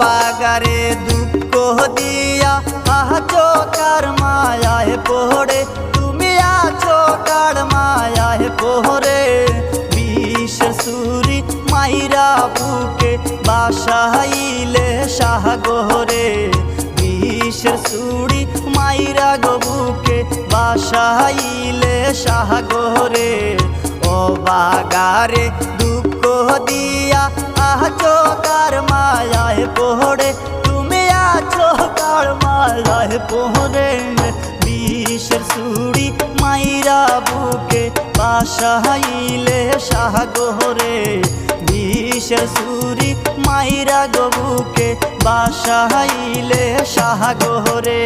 বাগারে দুঃখ দিয়া, আহা চোকার মায়ায় পোহরে। তুমি আছো কার মায়ায় পোহরে। বিষ সুরি মাইরা বুকে বাসাইলে সাহগরে বিষ সুরি মাইরা গবুকে বাসাইলে সাহগরে ও বাগারে আছো কার মায়ায় পড়ে। তুমি আছো কার মায়ায় পড়ে। বিষের সুড়ি মাইরা বুকে বাসাইলে সাগরে। বিষের সুরি মাইরা গবুকে বাসাইলে সাগরে।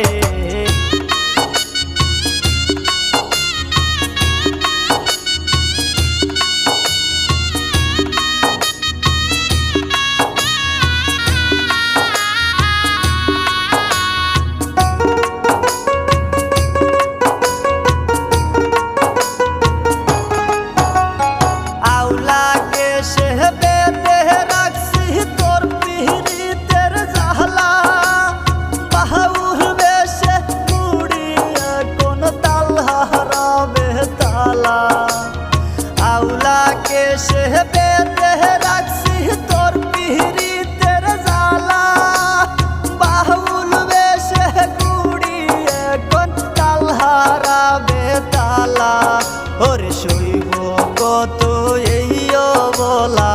বলা।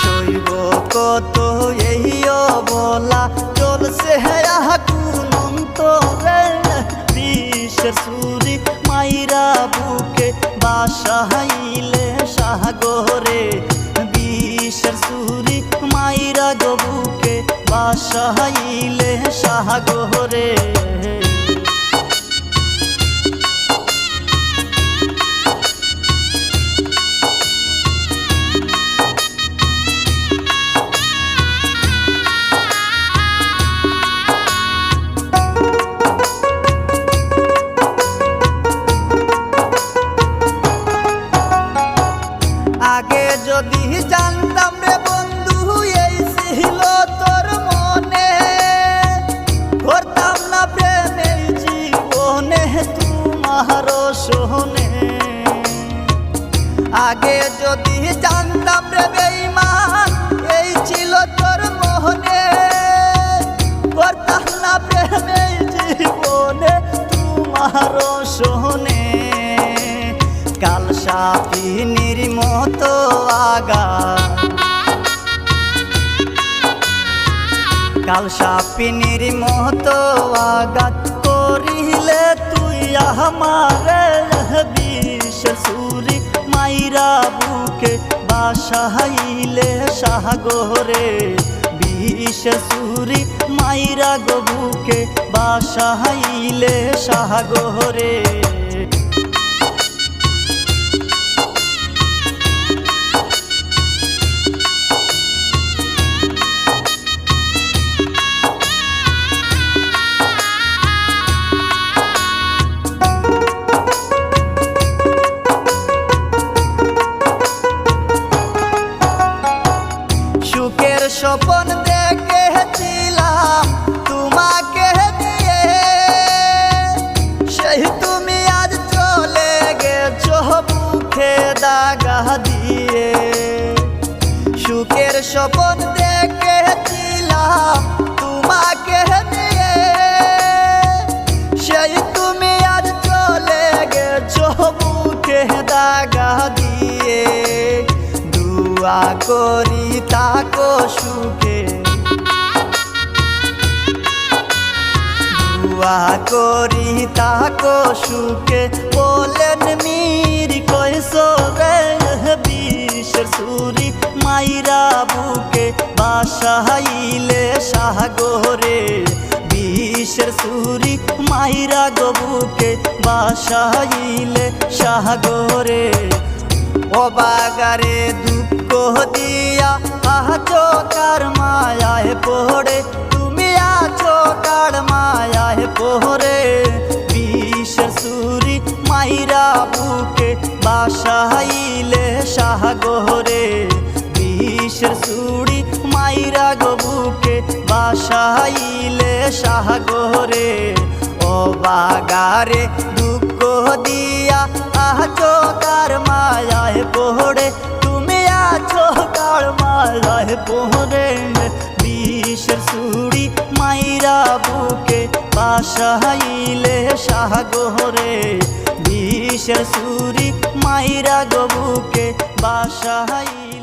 শৈব কত এই বলা চলছে কুনন্ত বিশ্বের সুরি মাইরা বুকে বাসাইলে সাগরে। বিশ্বের সুরি মাইরা গবুকে বাসাইলে সাগরে। তোমার শোনে। আগে যদি জানতাম রে বেইমান এই ছিল তোর মনে করতাম না প্রেম জীবনে, তোমার শোনে। কাল সাপিনীর মতো আগা। কাল সাপিনীর মতো আঘাত করিলে তুই হামারে বিষ সুরি মাইরা বুকে বাসাইলে সাগরে বিষ সুরি মাইরা গবুকে বাসাইলে সাগরে স্বপন দেখেছিলাম তোমাকে দিয়ে। সেই তুমি আজ চলে গেছো বুকে দাগা দিয়ে। দুয়া করি তাকো সুখে। দুয়া করি তাকো সুখে। বলেন মীর বাসাইলে সাগরে বিশ্বের সুরি মাইরা গবুকে বাসাইলে সাগরে। ও বাগারে দুঃখ দিয়া আছো কার মায়ায় পড়ে, তুমি আছো কার মায়ায় পড়ে। বিশ্বের সুরি মাইরা বুকে বাসাইলে সাগরে মাইরা গবুকে পাইলে সাহরে ও বাগারে দুঃখ দিয়া আছো তার মায়ায় পোহরে? তুমি আছো তার মায়ায় পোহরে? বিষের সুড়ি মাইরা বুকে বাসাইলে সাহরে বিষের সুড়ি মাইরা গবুকে বাসাইলে